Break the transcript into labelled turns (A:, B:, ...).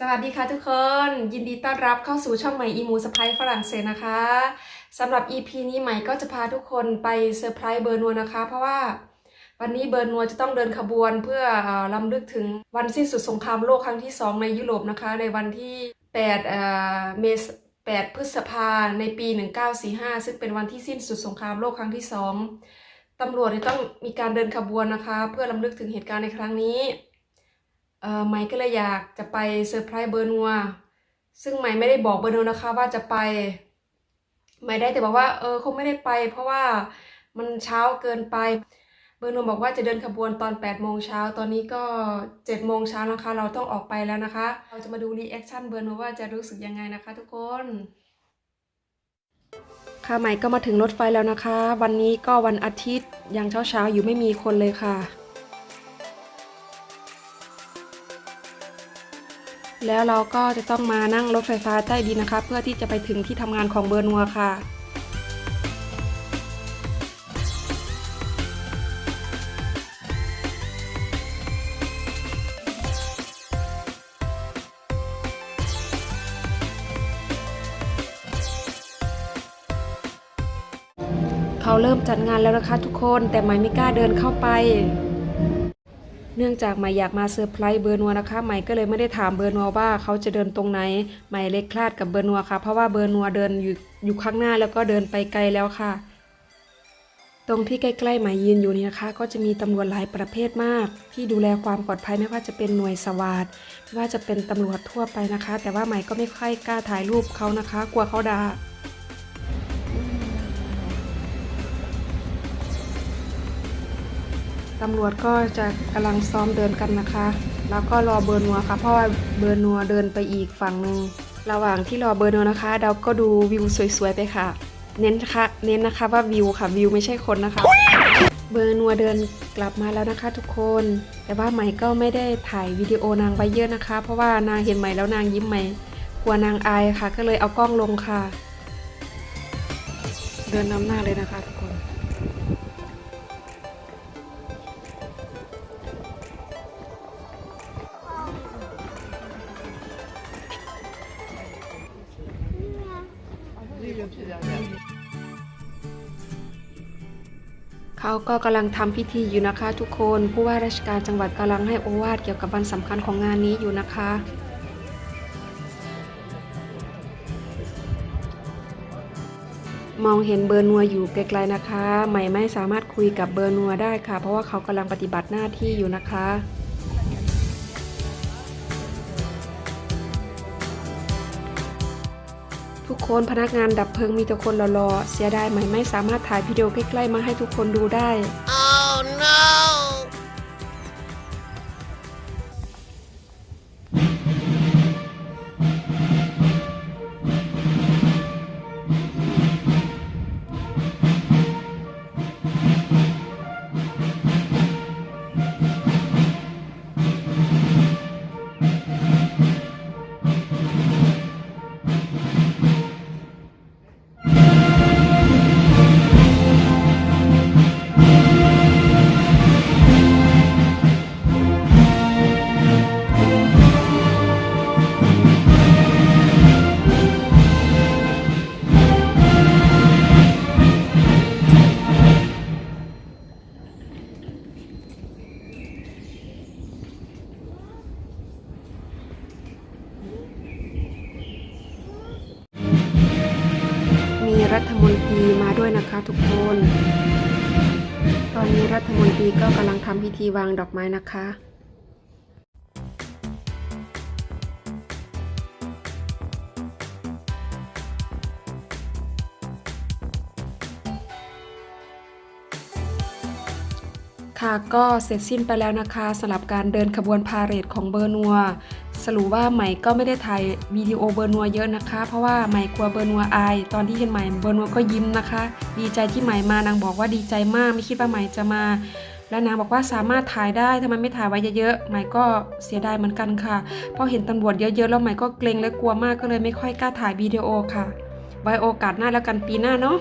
A: สวัสดีค่ะทุกคน ยินดีต้อนรับเข้าสู่ช่องใหม่อีมูสไปฝรั่งเศสนะคะสำหรับ EP นี้ใหม่ก็จะพาทุกคนไปเซอร์ไพรส์เบอร์นัวนะคะ เพราะว่าวันนี้เบอร์นัวจะต้องเดินขบวนเพื่อเออลำลึกถึงวันสิ้นสุดสงครามโลกครั้งที่ 2 ในยุโรปนะคะ ในวันที่8เอ่อเมษ8พฤษภาในปี 1945 ซึ่งเป็นวันที่สิ้นสุดสงครามโลกครั้งที่ 2ตำรวจต้องมีการเดินขบวนนะคะ เพื่อลำลึกถึงเหตุการณ์ในครั้งนี้ เออไมค์ก็เลยอยากจะไปเซอร์ไพรส์เบอร์นัวซึ่งไมค์ไม่ได้บอกเบอร์นัวนะคะว่าจะไปไมค์ได้แต่บอกว่าเออคงไม่ได้ไป เพราะว่ามันเช้าเกินไปเบอร์นัวบอกว่าจะเดินขบวนตอน8โมงเช้าตอนนี้ก็7โมงเช้านะคะ เราต้องออกไปแล้วนะคะ เราจะมาดูรีแอคชั่นเบอร์นัวว่าจะรู้สึกยังไงนะคะ ทุกคนค่ะใหม่ก็มาถึงรถไฟแล้วนะคะ วันนี้ก็วันอาทิตย์ยังเช้าๆอยู่ไม่มีคนเลยค่ะ แล้วเราก็จะต้องมานั่งรถไฟฟ้าใต้ดินนะคะ เพื่อที่จะไปถึงที่ทำงานของเบอร์นัวค่ะเขาเริ่มจัดงานแล้วนะคะทุกคนแต่ไม่ไม่กล้าเดินเข้าไป เนื่องจากใหม่อยากมาเซอร์ไพรส์เบอร์นัวนะคะ ใหม่ก็เลยไม่ได้ถามเบอร์นัวว่าเขาจะเดินตรงไหน ใหม่เล็กคลาดกับเบอร์นัวค่ะ เพราะว่าเบอร์นัวเดินอยู่อยู่ข้างหน้าแล้วก็เดินไปไกลแล้วค่ะ ตรงที่ใกล้ๆหมายยืนอยู่นี่นะคะ ก็จะมีตำรวจหลายประเภทมาก ที่ดูแลความปลอดภัยไม่ว่าจะเป็นหน่วยสวัสดไม่ว่าจะเป็นตำรวจทั่วไปนะคะ แต่ว่าใหม่ก็ไม่ค่อยกล้าถ่ายรูปเขานะคะ กลัวเขาด่า ตำรวจก็จะกำลังซ้อมเดินกันนะคะ แล้วก็รอเบอร์นัวค่ะ เพราะว่าเบอร์นัวเดินไปอีกฝั่งหนึ่งระหว่างที่รอเบอร์นัวนะคะ เราก็ดูวิวสวยๆไปค่ะ เน้นนะคะเน้นนะคะว่าวิวค่ะวิวไม่ใช่คนนะคะ เบอร์นัวเดินกลับมาแล้วนะคะ ทุกคน แต่ว่าใหม่ก็ไม่ได้ถ่ายวิดีโอนางไว้เยอะนะคะ เพราะว่านางเห็นใหม่แล้วนางยิ้มใหม่กลัวนางอายค่ะ ก็เลยเอากล้องลงค่ะ เดินนำหน้าเลยนะคะทุกคน เขาก็กำลังทำพิธีอยู่นะคะทุกคน ผู้ว่าราชการจังหวัดกำลังให้โอวาทเกี่ยวกับวันสำคัญของงานนี้อยู่นะคะมองเห็นเบอร์นัวอยู่ไกลๆนะคะ ใหม่ไม่สามารถคุยกับเบอร์นัวได้ค่ะ เพราะว่าเขากำลังปฏิบัติหน้าที่อยู่นะคะ ทุกคนพนักงานดับเพลิงมีแต่คนรอๆเสียดายไหมไม่สามารถถ่ายวิดีโอใกล้ๆมาให้ทุกคนดูได้
B: Oh no!
A: รัฐมนตรีมาด้วยนะคะทุกคน ตอนนี้รัฐมนตรีก็กำลังทำพิธีวางดอกไม้นะคะค่ะก็เสร็จสิ้นไปแล้วนะคะสำหรับการเดินขบวนพาเหรดของเบอร์นัว สรุปว่าใหมก็ไม่ได้ถ่ายวิดีโอเบอร์นัวเยอะนะคะ เพราะว่าใหมกลัวเบอร์นัวอาย ตอนที่เห็นใหมเบอร์นัวก็ยิ้มนะคะ ดีใจที่ใหมมานางบอกว่าดีใจมากไม่คิดว่าใหมจะมา แล้วนางบอกว่าสามารถถ่ายได้ทำไมไม่ถ่ายไว้เยอะๆใหม่ก็เสียดายเหมือนกันค่ะพราะเห็นตำรวจเยอะๆแล้วใหม่ก็เกรงและกลัวมากก็เลยไม่ค่อยกล้าถ่ายวิดีโอค่ะไว้โอกาสหน้าแล้วกันปีหน้าเนาะ